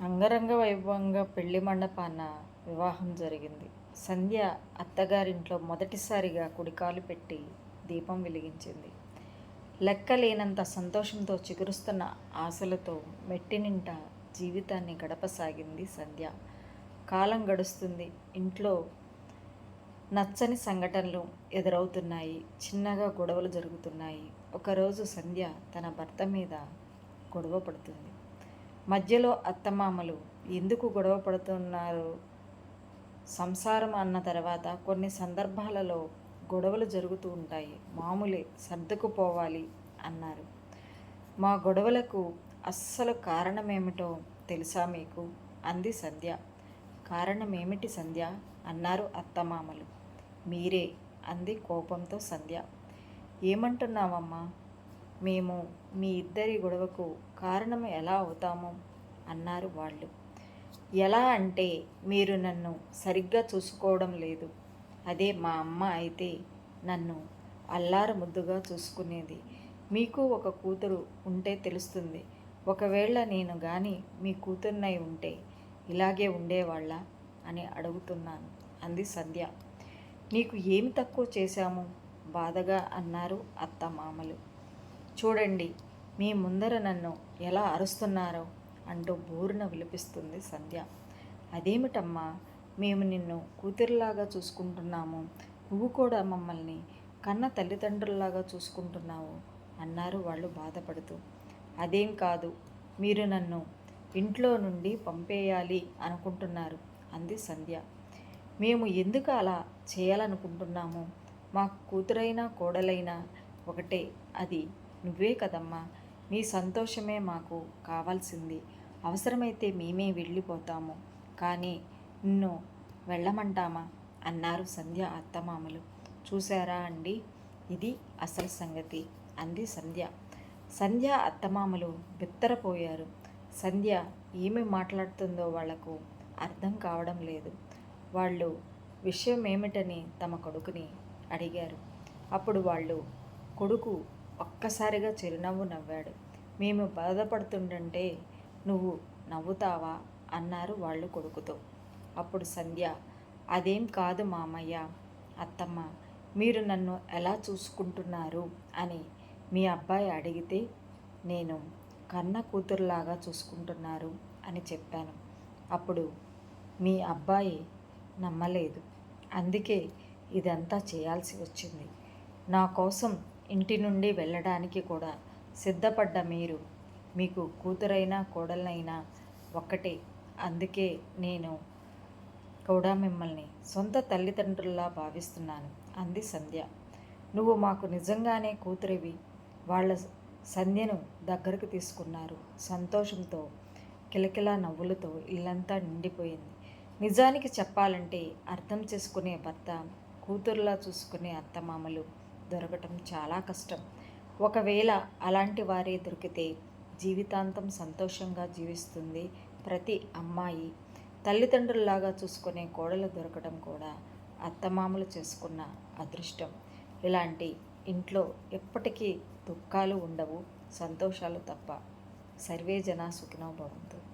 అంగరంగ వైభవంగా పెళ్ళి మండపాన వివాహం జరిగింది. సంధ్య అత్తగారింట్లో మొదటిసారిగా కుడికాలు పెట్టి దీపం వెలిగించింది. లెక్కలేనంత సంతోషంతో చిగురుస్తున్న ఆశలతో మెట్టినింట జీవితాన్ని గడపసాగింది సంధ్య. కాలం గడుస్తుంది. ఇంట్లో నచ్చని సంఘటనలు ఎదురవుతున్నాయి. చిన్నగా గొడవలు జరుగుతున్నాయి. ఒకరోజు సంధ్య తన భర్త మీద గొడవ పడుతుంది. మధ్యలో అత్తమామలు ఎందుకు గొడవ పడుతున్నారు? సంసారం అన్న తర్వాత కొన్ని సందర్భాలలో గొడవలు జరుగుతూ ఉంటాయి. మామూలే సర్దుకుపోవాలి అన్నారు. మా గొడవలకు అస్సలు కారణమేమిటో తెలుసా మీకు? అంది సంధ్య. కారణమేమిటి సంధ్య? అన్నారు అత్తమామలు. మీరే అంది కోపంతో సంధ్య. ఏమంటున్నావమ్మా? మేము మీ ఇద్దరి గొడవకు కారణం ఎలా అవుతాము? అన్నారు వాళ్ళు. ఎలా అంటే మీరు నన్ను సరిగ్గా చూసుకోవడం లేదు. అదే మా అమ్మ అయితే నన్ను అల్లార ముద్దుగా చూసుకునేది. మీకు ఒక కూతురు ఉంటే తెలుస్తుంది. ఒకవేళ నేను కానీ మీ కూతుర్నై ఉంటే ఇలాగే ఉండేవాళ్ళ? అని అడుగుతున్నాను. అంది సంధ్య. నీకు ఏమి తక్కువ చేశాము? బాధగా అన్నారు అత్త మామలు. చూడండి మీ ముందర నన్ను ఎలా అరుస్తున్నారో అంటూ బోరున విలిపిస్తుంది సంధ్య. అదేమిటమ్మా మేము నిన్ను కూతురులాగా చూసుకుంటున్నాము నువ్వు కూడా మమ్మల్ని కన్న తల్లిదండ్రుల్లాగా చూసుకుంటున్నావు అన్నారు వాళ్ళు బాధపడుతూ. అదేం కాదు మీరు నన్ను ఇంట్లో నుండి పంపేయాలి అనుకుంటున్నారు అంది సంధ్య. మేము ఎందుకు అలా చేయాలనుకుంటున్నాము? మా కూతురైనా కోడలైనా ఒకటే అది నువ్వే కదమ్మా. నీ సంతోషమే మాకు కావాల్సింది. అవసరమైతే మేమే వెళ్ళిపోతాము. కానీ నిన్ను వెళ్ళమంటామా? అన్నారు సంధ్య అత్తమామలు. చూసారా అండి? ఇది అసలు సంగతి అంది సంధ్య. సంధ్య అత్తమామలు బిత్తరపోయారు. సంధ్య ఏమి మాట్లాడుతుందో వాళ్ళకు అర్థం కావడం లేదు. వాళ్ళు విషయం ఏమిటని తమ కొడుకుని అడిగారు. అప్పుడు వాళ్ళు కొడుకు ఒక్కసారిగా చిరునవ్వు నవ్వాడు. మేము బాధపడుతుండంటే నువ్వు నవ్వుతావా? అన్నారు వాళ్ళు కొడుకుతో. అప్పుడు సంధ్య అదేం కాదు మామయ్య అత్తమ్మ మీరు నన్ను ఎలా చూసుకుంటున్నారు? అని మీ అబ్బాయి అడిగితే నేను కన్న కూతురులాగా చూసుకుంటున్నారు అని చెప్పాను. అప్పుడు మీ అబ్బాయి నమ్మలేదు. అందుకే ఇదంతా చేయాల్సి వచ్చింది. నా కోసం ఇంటి నుండి వెళ్ళడానికి కూడా సిద్ధపడ్డ మీరు. మీకు కూతురైనా కోడలైనా ఒక్కటే. అందుకే నేను కూడా మిమ్మల్ని సొంత తల్లిదండ్రుల్లా భావిస్తున్నాను. అంది సంధ్య. నువ్వు మాకు నిజంగానే కూతురివి. వాళ్ళ సంధ్యను దగ్గరకు తీసుకున్నారు. సంతోషంతో కిలకిలా నవ్వులతో ఇల్లంతా నిండిపోయింది. నిజానికి చెప్పాలంటే అర్థం చేసుకునే భర్త కూతురులా చూసుకునే అత్తమామలు దొరకటం చాలా కష్టం. ఒకవేళ అలాంటి వారే దొరికితే జీవితాంతం సంతోషంగా జీవిస్తుంది ప్రతి అమ్మాయి. తల్లిదండ్రుల్లాగా చూసుకునే కోడలు దొరకడం కూడా అత్తమామలు చేసుకున్న అదృష్టం. ఇలాంటి ఇంట్లో ఎప్పటికీ దుఃఖాలు ఉండవు సంతోషాలు తప్ప. సర్వే జనా సుఖినో భవంతు.